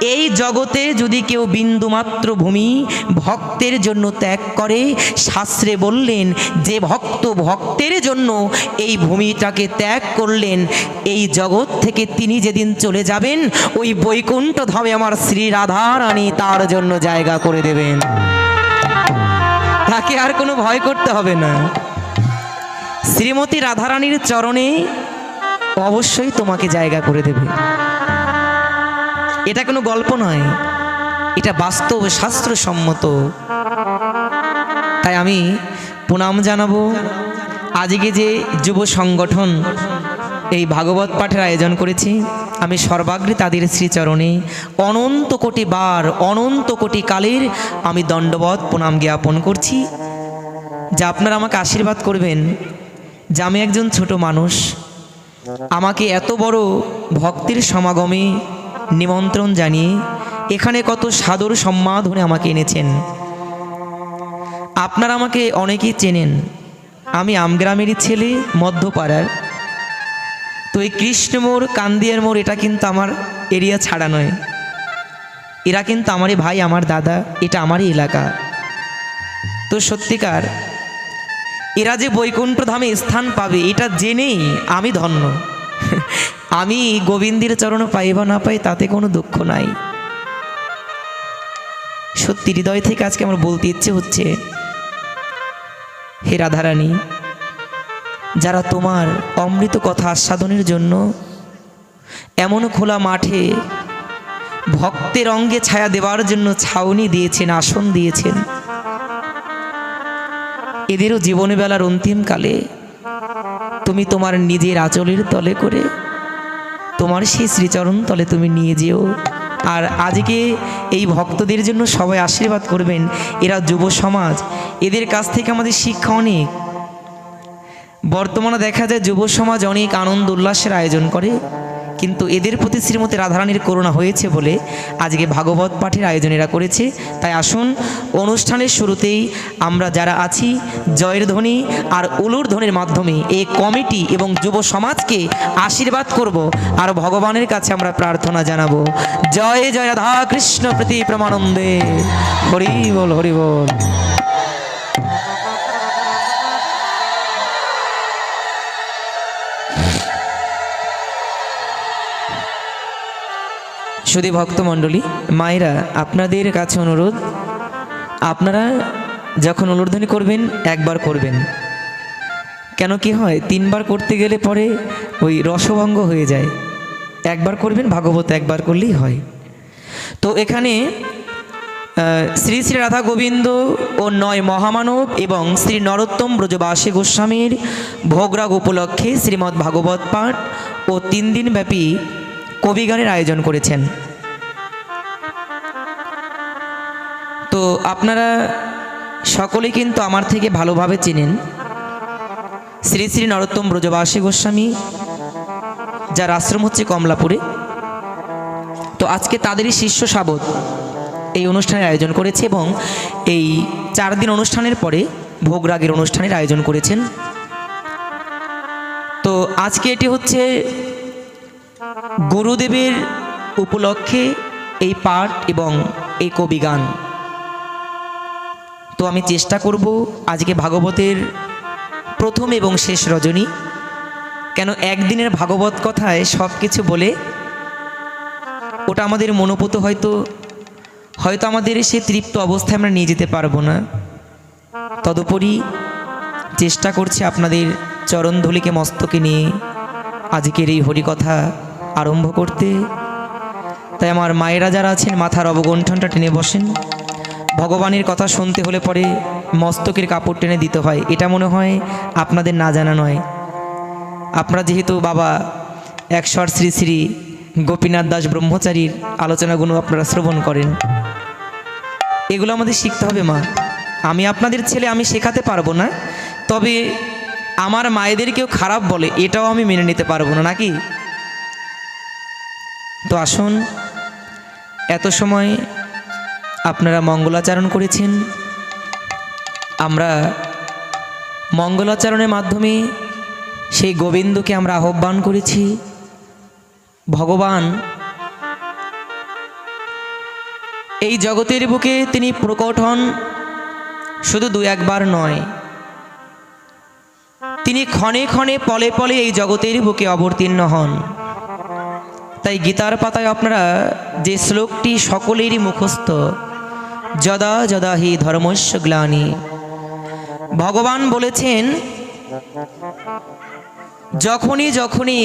এই জগতে যদি কেউ বিন্দুমাত্র ভূমি ভক্তের জন্য ত্যাগ করে, শাস্ত্রে বললেন, যে ভক্ত ভক্তের জন্য এই ভূমিটাকে ত্যাগ করলেন, এই জগৎ থেকে তিনি যেদিন চলে যাবেন, ওই বৈকুণ্ঠ ধামে আমার শ্রী রাধারানী তার জন্য জায়গা করে দেবেন। তাকে আর কোনো ভয় করতে হবে না। শ্রীমতী রাধারানীর চরণে অবশ্যই তোমাকে জায়গা করে দেবে। এটা কোনো গল্প নয়। এটা বাস্তব শাস্ত্রসম্মত। তাই আমি প্রণাম জানাব আজকে যে যুব সংগঠন এই ভাগবত পাঠের আয়োজন করেছি, আমি সর্বাগ্রে তাদের শ্রীচরণে অনন্ত কোটি বার, অনন্ত কোটি কালের আমি দণ্ডবধ প্রণাম জ্ঞাপন করছি। যা আপনারা আমাকে আশীর্বাদ করবেন যে আমি একজন ছোট মানুষ। আমাকে এত বড় ভক্তির সমাগমে নিমন্ত্রণ জানিয়ে এখানে কত সাদর সম্মাধনে আমাকে এনেছেন। আপনারা আমাকে অনেকেই চেনেন। আমি আমগ্রামেরই ছেলে, মধ্যপাড়ার। তো এই কৃষ্ণমোড় কান্দিয়ার মোড়, এটা কিন্তু আমার এরিয়া ছাড়া নয়। এরা কিন্তু আমারই ভাই, আমার দাদা, এটা আমারই এলাকা। তো সত্যিকার, এরা যে বৈকুণ্ঠ ধামে স্থান পাবে, এটা জেনেই আমি ধন্য। আমি গোবিন্দের চরণ পাই বা না পাই, তাতে কোনো দুঃখ নাই। সত্যি হৃদয় থেকে আজকে আমার বলতে ইচ্ছে হচ্ছে, হে রাধারানী, যারা তোমার অমৃত কথা আস্বাদনের জন্য এমন খোলা মাঠে ভক্তের অঙ্গে ছায়া দেওয়ার জন্য ছাউনি দিয়েছেন, আসন দিয়েছেন, এদেরও জীবনে বেলার অন্তিমকালে তুমি তোমার নিজের আচলের তলে করে তোমার সেই শ্রীচরণ তলে তুমি নিয়ে যেও। আর আজকে এই ভক্তদের জন্য সবাই আশীর্বাদ করবেন। এরা যুব সমাজ, এদের কাছ থেকে আমাদের শিক্ষা অনেক। বর্তমানে দেখা যায় যুব সমাজ অনেক আনন্দ উল্লাসের আয়োজন করে। কিন্তু এদের প্রতি শ্রীমতী রাধারানীর করুণা হয়েছে বলে আজকে ভাগবত পাঠের আয়োজন এরা করেছে। তাই আসুন, অনুষ্ঠানের শুরুতেই আমরা যারা আছি, জয়ের ধ্বনি আর উলুর ধ্বনির মাধ্যমে এই কমিটি এবং যুব সমাজকে আশীর্বাদ করব আর ভগবানের কাছে আমরা প্রার্থনা জানাব। জয় জয় রাধা কৃষ্ণ প্রতি প্রমানন্দে হরি বল হরি বল। শুধু ভক্তমণ্ডলী, মায়েরা, আপনাদের কাছে অনুরোধ, আপনারা যখন অনুরোধনী করবেন, একবার করবেন। কেন কি হয়, তিনবার করতে গেলে পরে ওই রসভঙ্গ হয়ে যায়। একবার করবেন, ভাগবত একবার করলেই হয়। তো এখানে শ্রী শ্রী রাধা গোবিন্দ ও নয় মহামানব এবং শ্রী নরোত্তম ব্রজবাসী গোস্বামীর ভোগরাগ উপলক্ষে শ্রীমদ্ ভাগবত পাঠ ও তিন দিন ব্যাপী কবিগানের আয়োজন করেছেন। তো আপনারা সকলেই কিন্তু আমার থেকে ভালোভাবে চেনেন। শ্রী শ্রী নরোত্তম ব্রজবাসী গোস্বামী, যার আশ্রম হচ্ছে কমলাপুরে। তো আজকে তাদেরই শিষ্য সাবত এই অনুষ্ঠানের আয়োজন করেছে এবং এই চার দিন অনুষ্ঠানের পরে ভোগরাগের অনুষ্ঠানের আয়োজন করেছেন। তো আজকে এটি হচ্ছে গুরুদেবের উপলক্ষে এই পাঠ এবং এই কবিগান। তো আমি চেষ্টা করব আজকে ভাগবতের প্রথম এবং শেষ রজনী। কেন একদিনের ভাগবত কথায় সব কিছু বলে ওটা আমাদের মনোপুত হয়তো হয়তো আমাদের সে তৃপ্ত অবস্থায় আমরা নিয়ে যেতে পারব না। তদুপরি চেষ্টা করছি আপনাদের চরণধুলিকে মস্তকে নিয়ে আজকের এই হরিকথা আরম্ভ করতে। তাই আমার মায়েরা যারা আছেন, মাথার অবগণ্ঠনটা টেনে বসেন। ভগবানের কথা শুনতে হলে পরে মস্তকের কাপড় টেনে দিতে হয়। এটা মনে হয় আপনাদের না জানা নয়। আপনারা যেহেতু বাবা একশর শ্রী শ্রী গোপীনাথ দাস ব্রহ্মচারীর আলোচনাগুলো আপনারা শ্রবণ করেন। এগুলো আমাদের শিখতে হবে, মা। আমি আপনাদের ছেলে, আমি শেখাতে পারব না। তবে আমার মায়েদের কেউ খারাপ বলে, এটাও আমি মেনে নিতে পারব না, নাকি? তো আসুন, এত সময় আপনারা মঙ্গলাচরণ করেছেন। আমরা মঙ্গলাচরণের মাধ্যমে সেই গোবিন্দকে আমরা আহ্বান করেছি, ভগবান, এই জগতের বুকে তিনি প্রকট হন, শুধু দু একবার নয়। তিনি ক্ষণে ক্ষণে পলে পলে এই জগতের বুকে অবতীর্ণ হন। তাই গীতার পাতায় আপনারা যে শ্লোকটি সকলেরই মুখস্থ, যদা যদা হি ধর্মস্য গ্লানি। ভগবান বলেছেন, যখনই যখনই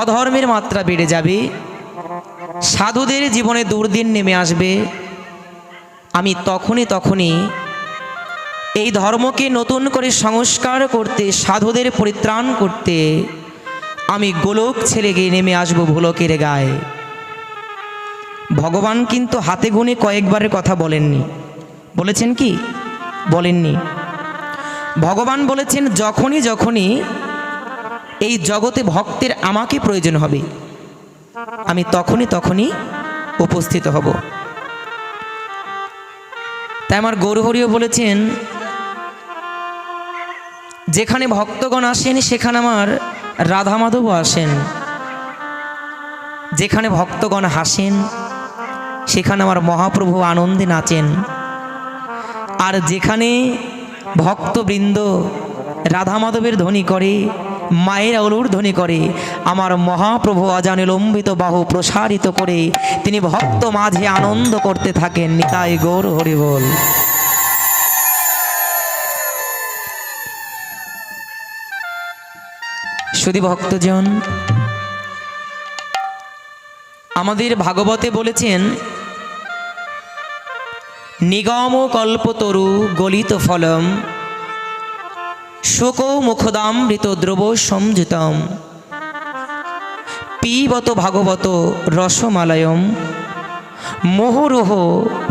অধর্মের মাত্রা বেড়ে যাবে, সাধুদের জীবনে দুর্দিন নেমে আসবে, আমি তখনই তখনই এই ধর্মকে নতুন করে সংস্কার করতে, সাধুদের পরিত্রাণ করতে আমি গোলক ছেড়ে গিয়ে নেমে আসব ভোলকের গায়ে। ভগবান কিন্তু হাতে গুনে কয়েকবারের কথা বলেননি। বলেছেন কি? বলেননি। ভগবান বলেছেন, যখনই যখনই এই জগতে ভক্তের আমাকে প্রয়োজন হবে, আমি তখনই তখনই উপস্থিত হব। তাই আমার গৌরহরিও বলেছেন, যেখানে ভক্তগণ আসেন, সেখানে আমার রাধা মাধবও আসেন। যেখানে ভক্তগণ হাসেন, সেখানে আমার মহাপ্রভু আনন্দে নাচেন। আর যেখানে ভক্তবৃন্দ রাধা মাধবের ধ্বনি করে, মায়ের অলুর ধ্বনি করে, আমার মহাপ্রভু অজানে লম্বিত বাহু প্রসারিত করে, তিনি ভক্ত মাঝে আনন্দ করতে থাকেন। নিতাই গৌর হরি বল ভক্তজন, আমাদের ভাগবতে বলেছেন, নিগম কল্পতরু গলিত ফলম, শোক মুখদামৃত দ্রব সংযুতম পিবত ভাগবত রসমালয়ম, মোহরোহ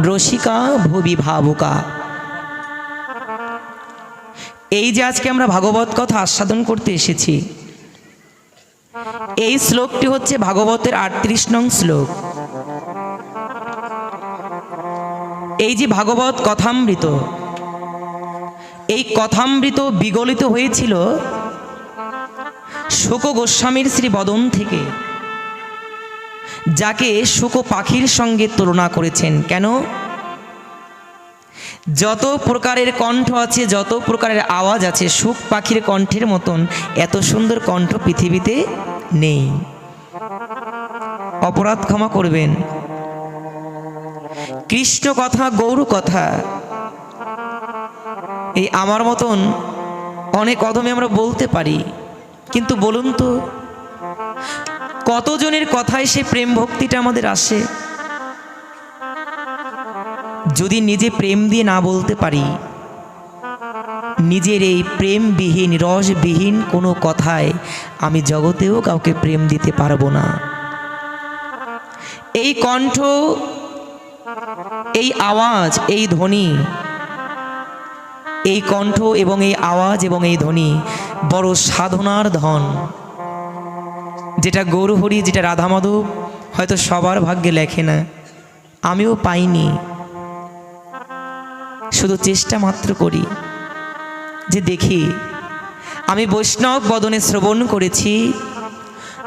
রসিকা ভুবি ভাবুকা। এই যে আজকে আমরা ভাগবত কথা আস্বাদন করতে এসেছি এই শ্লোকটি হচ্ছে ভাগবতের আটত্রিশ নং শ্লোক। এই যে ভাগবত কথামৃত, এই কথামৃত বিগলিত হয়েছিল শোক গোস্বামীর শ্রী বদন থেকে, যাকে শোক পাখির সঙ্গে তুলনা করেছেন। কেন? যত প্রকারের কণ্ঠ আছে, যত প্রকারের আওয়াজ আছে, সুখ পাখির কণ্ঠের মতন, এত সুন্দর কণ্ঠ পৃথিবীতে নেই। অপরাধ ক্ষমা করবেন। কৃষ্ণ কথা, গৌর কথা, এই আমার মতন অনেক অধমে আমরা বলতে পারি। কিন্তু বলুন তো, কতজনের কথায় সে প্রেম ভক্তিটা আমাদের আসে? যদি নিজে প্রেম দিয়ে না বলতে পারি, নিজের এই প্রেমবিহীন, রসবিহীন কোনো কথায় আমি জগতেও কাউকে প্রেম দিতে পারব না। এই কণ্ঠ, এই আওয়াজ, এই ধ্বনি, এই কণ্ঠ এবং এই আওয়াজ এবং এই ধ্বনি বড় সাধনার ধন। যেটা গৌরহরি, যেটা রাধা মাধব হয়তো সবার ভাগ্যে লেখে না, আমিও পাইনি। শুধু চেষ্টা মাত্র করি যে দেখি, আমি বৈষ্ণব বদনে শ্রবণ করেছি,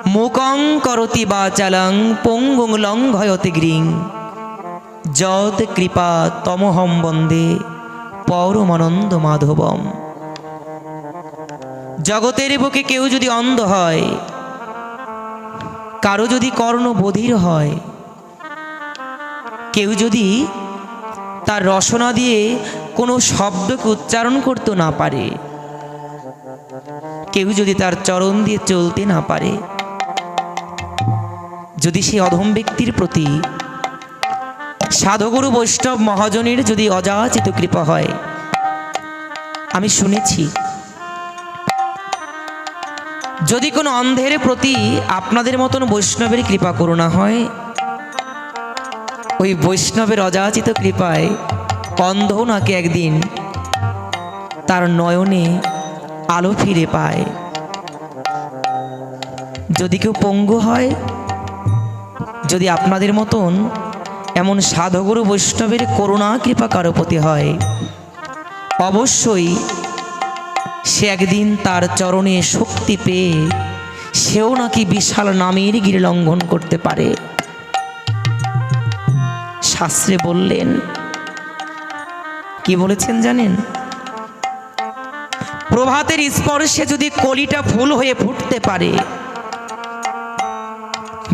মুকং করতি বা চালং পঙ্গুং লঙ্ঘয়তে গ্রিং। যত কৃপা তমহম বন্দে পরমানন্দ মাধবম। জগতের বুকে কেউ যদি অন্ধ হয়, কারও যদি কর্ণ বধির হয়, কেউ যদি তার রসনা দিয়ে কোনো শব্দকে উচ্চারণ করতে না পারে। কেউ যদি তার চরণ দিয়ে চলতে না পারে, যদি সে অধম ব্যক্তির প্রতি সাধুগুরু বৈষ্ণব মহাজনের যদি অযাচিত কৃপা হয়, আমি শুনেছি, যদি কোনো অন্ধের প্রতি আপনাদের মতন বৈষ্ণবের কৃপা করুণা হয় ওই বৈষ্ণবের অযাচিত কৃপায় অন্ধ নাকি একদিন তার নয়নে আলো ফিরে পায়। যদি কেউ পঙ্গু হয়, যদি আপনাদের মতন এমন সাধগুরু বৈষ্ণবের করুণা, কৃপা কারও প্রতি হয়, অবশ্যই সে একদিন তার চরণে শক্তি পেয়ে সেও নাকি বিশাল নামের গিরি লঙ্ঘন করতে পারে। শাস্ত্রে বললেন, কি বলেছেন জানেন? প্রভাতের স্পর্শে যদি কলিটা ফুল হয়ে ফুটতে পারে,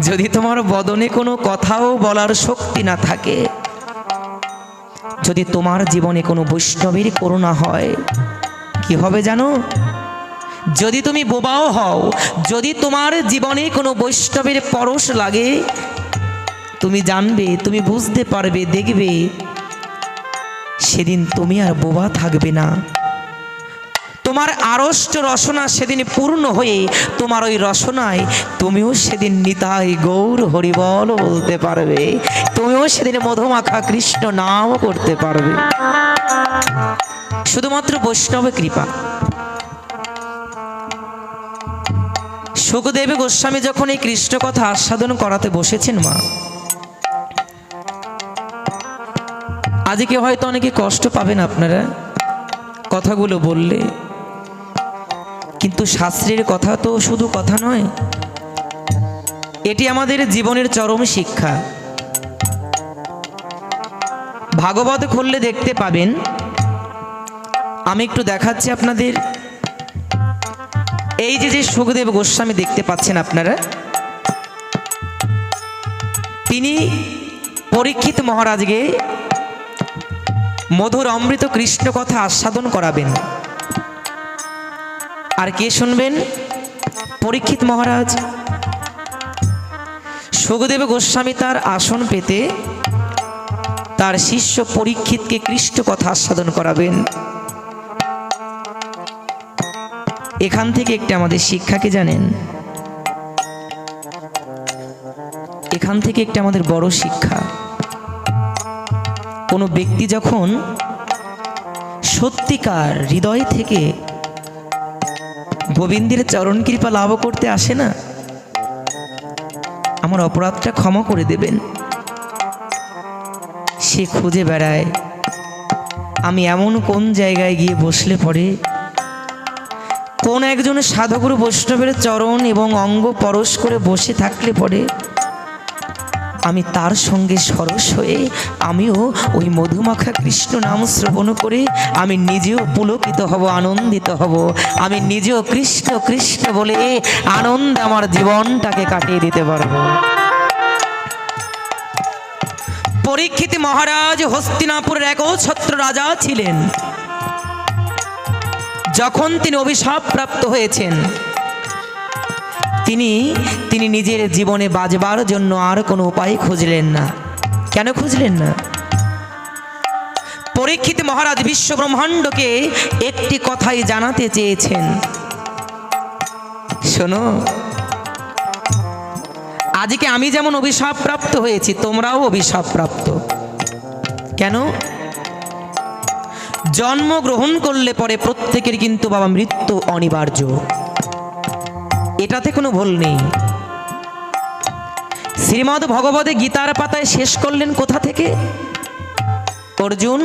যদি তোমার বদনে কোনো কথাও বলার শক্তি না থাকে, যদি তোমার জীবনে কোনো বৈষ্ণবের করুণা হয়, কি হবে জানো? যদি তুমি বোবাও হও, যদি তোমার জীবনে কোনো বৈষ্ণবের পরশ লাগে তুমি জানবে, তুমি বুঝতে পারবে, দেখবে। সেদিন তুমি আর বোবা থাকবে না। তোমার আড়ষ্ট রসনা সেদিন পূর্ণ হয়ে, তোমার ওই রসনায় তুমিও সেদিন নিতাই গৌর হরিবল বলতে পারবে। তুমিও সেদিন মধুমাখা কৃষ্ণ নাম করতে পারবে। শুধুমাত্র বৈষ্ণব কৃপা। সুখদেব গোস্বামী যখন এই কৃষ্ণ কথা আস্বাদন করাতে বসেছেন মা আজকে হয়তো অনেকে কষ্ট পাবেন আপনারা কথাগুলো বললে। কিন্তু শাস্ত্রের কথা তো শুধু কথা নয়, এটি আমাদের জীবনের চরম শিক্ষা। ভাগবত খুললে দেখতে পাবেন, আমি একটু দেখাচ্ছি আপনাদের। এই যে যে সুখদেব গোস্বামী দেখতে পাচ্ছেন আপনারা, তিনি পরীক্ষিত মহারাজকে মধুর অমৃত কৃষ্ণ কথা আস্বাদন করাবেন। আর কে শুনবেন? পরীক্ষিত মহারাজ। সুখদেব গোস্বামী তার আসন পেতে তার শিষ্য পরীক্ষিতকে কৃষ্ণ কথা আস্বাদন করাবেন। এখান থেকে একটি আমাদের শিক্ষাকে জানেন। এখান থেকে একটি আমাদের বড় শিক্ষা। কোনো ব্যক্তি যখন সত্যিকার হৃদয় থেকে গোবিন্দের চরণ কৃপা লাভ করতে আসে না, আমার অপরাধটা ক্ষমা করে দেবেন। সে খুঁজে বেড়ায়, আমি এমন কোন জায়গায় গিয়ে বসলে পরে? কোন একজন সাধুগুরু বৈষ্ণবের চরণ এবং অঙ্গ পরশ করে বসে থাকলে পরে? আমি তার সঙ্গে সরস হয়ে আমিও ওই মধুমাখা কৃষ্ণ নাম শ্রবণ করে আমি নিজেও পুলকিত হব, আনন্দিত হব। আমি নিজেও কৃষ্ণ কৃষ্ণ বলে আনন্দ আমার জীবনটাকে কাটিয়ে দিতে পারব। পরীক্ষিত মহারাজ হস্তিনাপুরের একছত্র রাজা ছিলেন। যখন তিনি অভিশাপ প্রাপ্ত হয়েছেন তিনি তিনি নিজের জীবনে বাজবার জন্য আর কোনো উপায় খুঁজলেন না। কেন খুঁজলেন না? পরীক্ষিত মহারাজ বিশ্ব ব্রহ্মাণ্ডকে একটি কথাই জানাতে চেয়েছেন। শোনো, আজকে আমি যেমন অভিশাপ প্রাপ্ত হয়েছি, তোমরাও অভিশাপ প্রাপ্ত। কেন? জন্ম গ্রহণ করলে পরে প্রত্যেকের কিন্তু বাবা মৃত্যু অনিবার্য। এটাতে কোনো ভুল নেই। শ্রীমদ ভগবতে গীতার পাতায় শেষ করলেন কোথা থেকে? অর্জুন,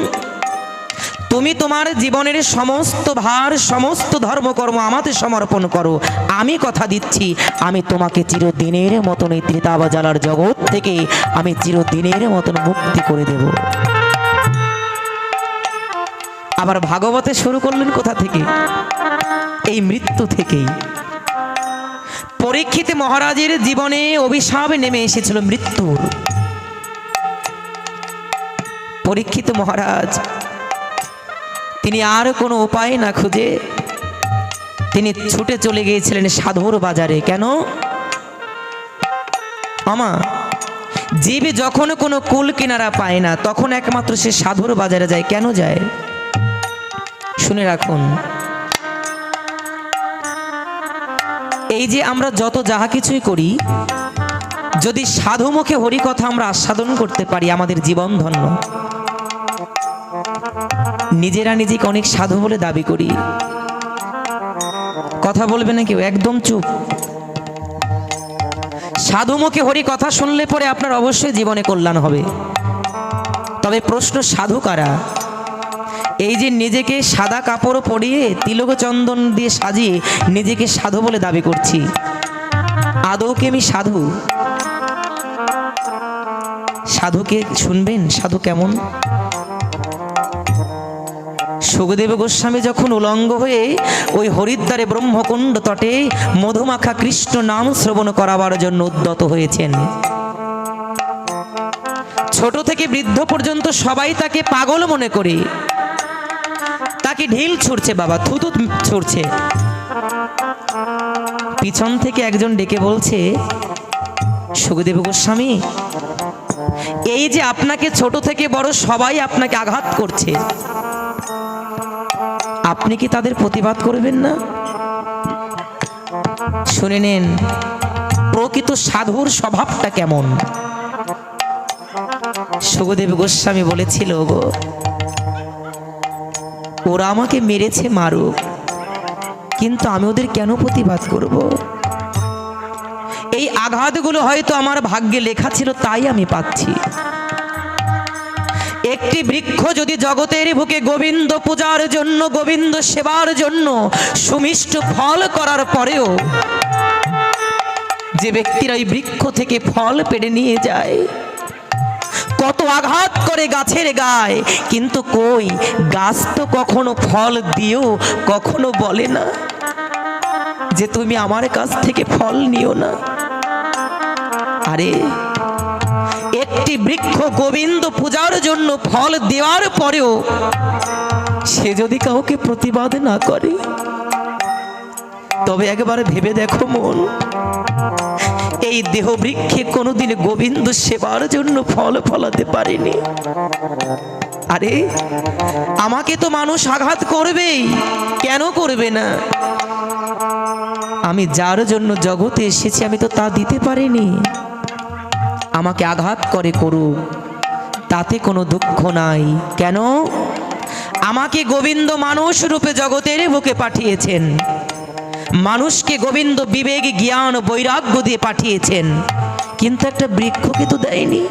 তুমি তোমার জীবনের সমস্ত ভার, সমস্ত ধর্মকর্ম আমাকে সমর্পণ করো। আমি কথা দিচ্ছি, আমি তোমাকে চিরদিনের মতন এই ত্রিতাবাজালার জগৎ থেকে আমি চিরদিনের মতন মুক্তি করে দেব। আবার ভাগবতে শুরু করলেন কোথা থেকে? এই মৃত্যু থেকেই। পরীক্ষিত মহারাজের জীবনে অভিশাপ নেমে এসেছিল মৃত্যুর পরীক্ষিত মহারাজ, তিনি আর কোনো উপায় না খুঁজে তিনি ছুটে চলে গিয়েছিলেন সাধুর বাজারে। কেন? আমা, জীব যখন কোনো কুল কিনারা পায় না, তখন একমাত্র সে সাধুর বাজারে যায়। কেন যায়? শুনে রাখুন এই যে আমরা যত যাহা কিছুই করি, যদি সাধু মুখে হরিকথা আমরা আস্বাদন করতে পারি আমাদের জীবন ধন্য। নিজেরা নিজেকে অনেক সাধু বলে দাবি করি। কথা বলবে না কেউ, একদম চুপ। সাধু মুখে হরি কথা শুনলে পরে আপনার অবশ্যই জীবনে কল্যাণ হবে। তবে প্রশ্ন সাধু কারা? এই যে নিজেকে সাদা কাপড় পরিয়ে তিলক চন্দন দিয়ে সাজিয়ে নিজেকে সাধু বলে দাবি করছি। আদৌ কি আমি সাধু? সাধুকে শুনবেন? সাধু কেমন? সুখদেব গোস্বামী যখন উলঙ্গ হয়ে ওই হরিদ্বারে ব্রহ্মকুণ্ড তটে মধুমাখা কৃষ্ণ নাম শ্রবণ করাবার জন্য উদ্যত হয়েছেন। ছোট থেকে বৃদ্ধ পর্যন্ত সবাই তাকে পাগল মনে করে। তাকে ঢিল ছুড়ছে বাবা, থুতু ছুড়ছে। পিছন থেকে একজন ডেকে বলছে, সুখদেব গোস্বামী, এই যে আপনাকে ছোট থেকে বড় সবাই আপনাকে আঘাত করছে, আপনি কি তাদের প্রতিবাদ করবেন না? শুনে নেন, প্রকৃত সাধুর স্বভাবটা কেমন? সুখদেব গোস্বামী বলেছিল, গো ওরা আমাকে মেরেছে, মারুক। কিন্তু আমি ওদের কেন প্রতিবাদ করব? এই আঘাতগুলো হয়তো আমার ভাগ্যে লেখা ছিল, তাই আমি পাচ্ছি। একটি বৃক্ষ যদি জগতের বুকে গোবিন্দ পূজার জন্য, গোবিন্দ সেবার জন্য সুমিষ্ট ফল করার পরেও যে ব্যক্তিরা ওই বৃক্ষ থেকে ফল পেড়ে নিয়ে যায় কত আঘাত করে গাছের গায়ে। কিন্তু কই, গাছ তো কখনো ফল দিও, কখনো বলে না যে তুমি আমার কাছ থেকে ফল নিও না। আরে, একটি বৃক্ষ গোবিন্দ পূজার জন্য ফল দেওয়ার পরেও সে যদি কাউকে প্রতিবাদ না করে, তবে একবার ভেবে দেখো মন। এই দেহ বৃক্ষে কোনোদিন গোবিন্দ সেবার জন্য ফল ফলাতে পারেনি। আরে, আমাকে তো মানুষ আঘাত করবেই। কেন করবে না? আমি যার জন্য জগতে এসেছি, আমি তো তা দিতে পারিনি। আমাকে আঘাত করে করুক, তাতে কোনো দুঃখ নাই। কেন? আমাকে গোবিন্দ মানুষ রূপে জগতের বুকে পাঠিয়েছেন। মানুষকে গোবিন্দ বিবেক, জ্ঞান, বৈরাগ্য দিয়ে পাঠিয়েছেন। কিন্তু একটা বৃক্ষকে তো দেয়নি।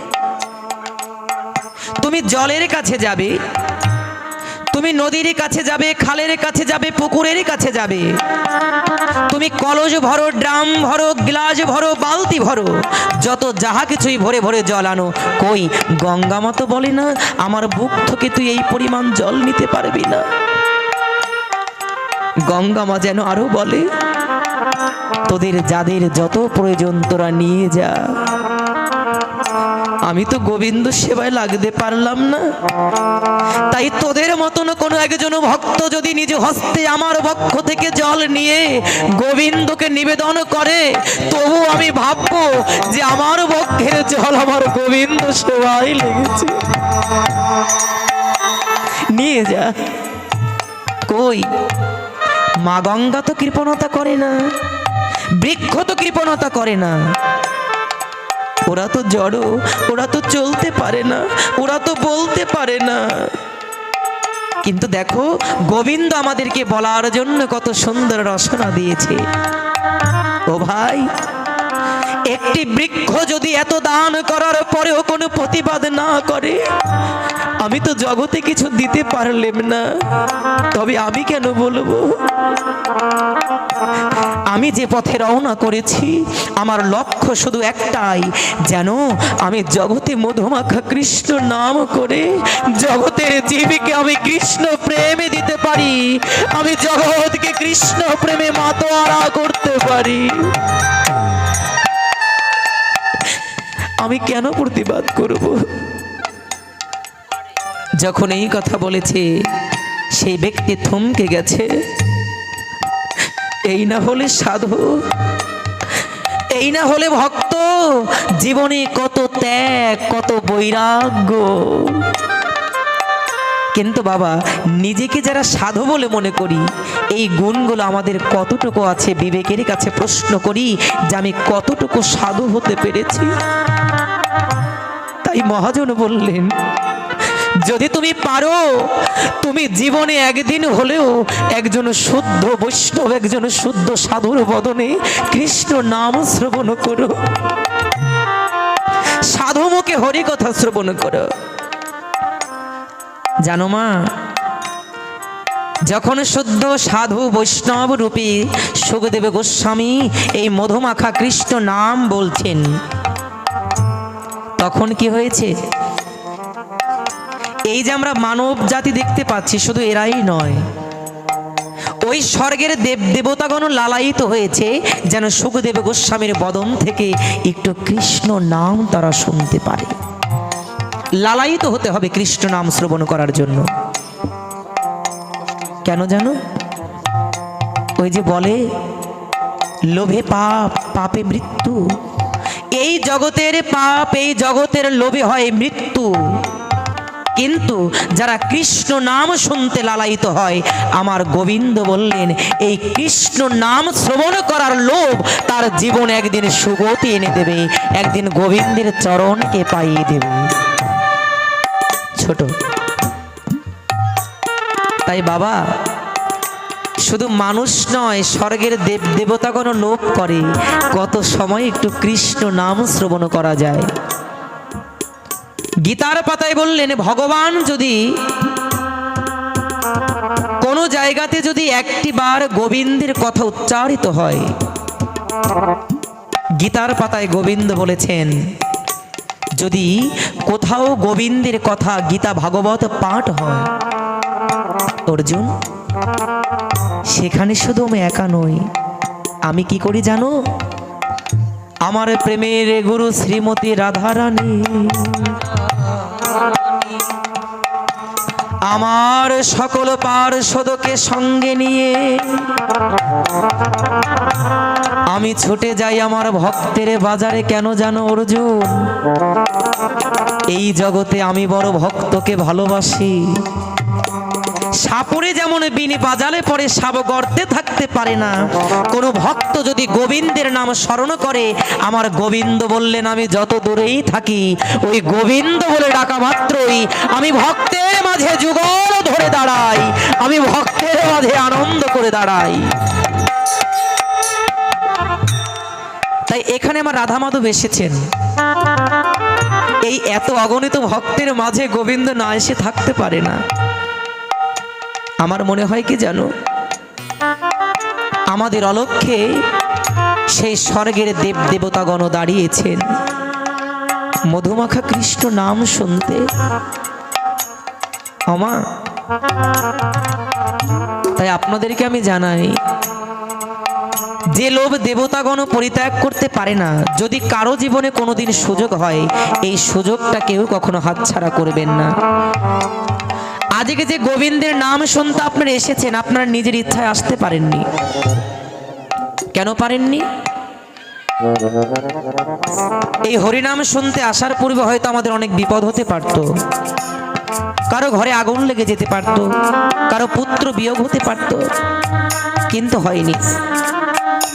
তুমি জলের কাছে যাবে, তুমি নদীর কাছে যাবে, খালের কাছে যাবে, পুকুরের কাছে যাবে। তুমি কলজ ভরো, ড্রাম ভরো, গ্লাস ভরো, বালতি ভরো, যত যাহা কিছুই ভরে ভরে জল আনো, কই গঙ্গা মতো বলে না, আমার বুক থেকে তুই এই পরিমাণ জল নিতে পারবি না। গঙ্গা মা যেন আরও বলে, তোদের যাদের যত প্রয়োজন, তোরা নিয়ে যা। আমি তো গোবিন্দ সেবায় লাগতে পারলাম না। তাই তোদের মতন কোনো একজন ভক্ত যদি নিজ হস্তে আমার পক্ষ থেকে জল নিয়ে গোবিন্দকে নিবেদন করে, তবু আমি ভাববো যে আমার পক্ষের জল আমার গোবিন্দ সেবায় লেগেছে। নিয়ে যা। কই? মা গঙ্গা তো কৃপণতা করে না, বৃক্ষ তো কৃপণতা করে না। ওরা তো জড়, ওরা তো চলতে পারে না, ওরা তো বলতে পারে না। কিন্তু দেখো, গোবিন্দ আমাদেরকে বলার জন্য কত সুন্দর রচনা দিয়েছে। ও ভাই, একটি বৃক্ষ যদি এত দান করার পরেও কোনো প্রতিবাদ না করে আমি তো জগতে কিছু দিতে পারলাম না। তবে আমি কেন বলব? আমি যে পথে রওনা করেছি, আমার লক্ষ্য শুধু একটাই, যেন আমি জগতে মধুমাখা কৃষ্ণ নাম করে জগতের জীবীকে আমি কৃষ্ণ প্রেমে দিতে পারি, আমি জগৎকে কৃষ্ণ প্রেমে মাতোয়ারা করতে পারি। আমি কেন প্রতিবাদ করব? যখন এই কথা বলেছে, সেই ব্যক্তি থমকে গেছে। এই না হলে সাধু, এই না হলে ভক্ত, জীবনে কত ত্যাগ, কত বৈরাগ্য। কিন্তু বাবা, নিজেকে যারা সাধু বলে মনে করি, এই গুণগুলো আমাদের কতটুকু আছে বিবেকের কাছে প্রশ্ন করি যে আমি কতটুকু সাধু হতে পেরেছি? তাই মহাজন বললেন যদি তুমি পারো, তুমি জীবনে একদিন হলেও একজন শুদ্ধ বৈষ্ণব, একজন শুদ্ধ সাধুর বদনে কৃষ্ণ নাম শ্রবণ করো। সাধু মুখে হরি কথা শ্রবণ করো। জানো মা, যখন শুদ্ধ সাধু বৈষ্ণব রূপী সুখদেব গোস্বামী এই মধুমাখা কৃষ্ণ নাম বলছেন, তখন কি হয়েছে? এই যে আমরা মানব জাতি দেখতে পাচ্ছি, শুধু এরাই নয়। ওই স্বর্গের দেব দেবতাগণ লালায়িত হয়েছে, যেন সুখদেব গোস্বামীর বদন থেকে একটু কৃষ্ণ নাম তারা শুনতে পারে। লালায়িত হতে হবে কৃষ্ণ নাম শ্রবণ করার জন্য। কেন জানো? ওই যে বলে, লোভে পাপ, পাপে মৃত্যু। এই জগতের পাপ, এই জগতের লোভে হয় মৃত্যু। কিন্তু যারা কৃষ্ণ নাম শুনতে লালায়িত হয়, আমার গোবিন্দ বললেন, এই কৃষ্ণ নাম শ্রবণ করার লোভ তার জীবন একদিন সুগতি এনে দেবে, একদিন গোবিন্দের চরণকে পাইয়ে দেবে। ছোট। তাই বাবা, শুধু মানুষ নয়, স্বর্গের দেব দেবতাগণ লোভ করে, কত সময় একটু কৃষ্ণ নাম শ্রবণ করা যায়। গীতার পাতায় বললেন, ভগবান যদি কোনো জায়গাতে যদি একটি বার গোবিন্দের কথা উচ্চারিত হয়, গীতার পাতায় গোবিন্দ বলেছেন, যদি কোথাও গোবিন্দের কথা গীতা ভাগবত পাঠ হয়, অর্জুন, সেখানে শুধু আমি একা নই, আমি কি করি জানো? আমার প্রেমের গুরু শ্রীমতী রাধারানী আমার সকল পার্শ্বদকে সঙ্গে নিয়ে আমি ছুটে যাই আমার ভক্তের বাজারে, কেন জানো অর্জুন? এই জগতে আমি বড় ভক্তকে ভালোবাসি। সাপরে যেমন বিনি বাজালে পরে সাপ গর্তে থাকতে পারে না। কোনো ভক্ত যদি গোবিন্দের নাম স্মরণ করে, আমার গোবিন্দ বললেন, আমি যত দূরেই থাকি, ওই গোবিন্দ বলে ডাকা মাত্রই আমি ভক্তের মাঝে যুগল ধরে দাঁড়াই, আমি ভক্তের মাঝে আনন্দ করে দাঁড়াই। তাই এখানে আমার রাধা মাধব এসেছেন। এই এত অগণিত ভক্তের মাঝে গোবিন্দ না এসে থাকতে পারে না। আমার মনে হয় কি জানো? আমাদের অলক্ষ্যে সেই স্বর্গের দেব দেবতাগণ দাঁড়িয়েছেন। মধুমাখা কৃষ্ণ নাম শুনতে। আমা তাই আপনাদেরকে আমি জানাই, যে লোভ দেবতাগণ পরিত্যাগ করতে পারে না, যদি কারও জীবনে কোনোদিন সুযোগ হয়, এই সুযোগটা কেউ কখনো হাতছাড়া করবেন না। আজকে যে গোবিন্দের নাম শুনতে আপনারা এসেছেন, আপনারা নিজের ইচ্ছায় আসতে পারেননি। কেন পারেননি? এই হরিনাম শুনতে আসার পূর্বে হয়তো আমাদের অনেক বিপদ হতে পারত। কারও ঘরে আগুন লেগে যেতে পারত, কারও পুত্র বিয়োগ হতে পারত। কিন্তু হয়নি,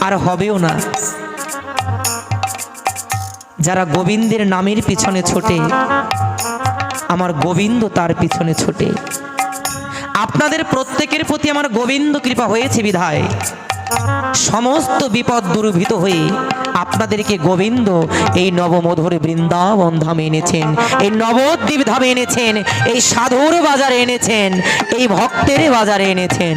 আর হবেও না। যারা গোবিন্দের নামের পিছনে ছোটে আমার গোবিন্দ তার পিছনে ছোটে। আপনাদের প্রত্যেকের প্রতি আমার গোবিন্দ কৃপা হয়েছে বিধায়। সমস্ত বিপদ দুর্ভীত হয়ে আপনাদেরকে গোবিন্দ এই নবমধুর বৃন্দাবন ধামে এনেছেন, এই নবদ্বীপ ধামে এনেছেন, এই সাধুর বাজারে এনেছেন, এই ভক্তের বাজারে এনেছেন।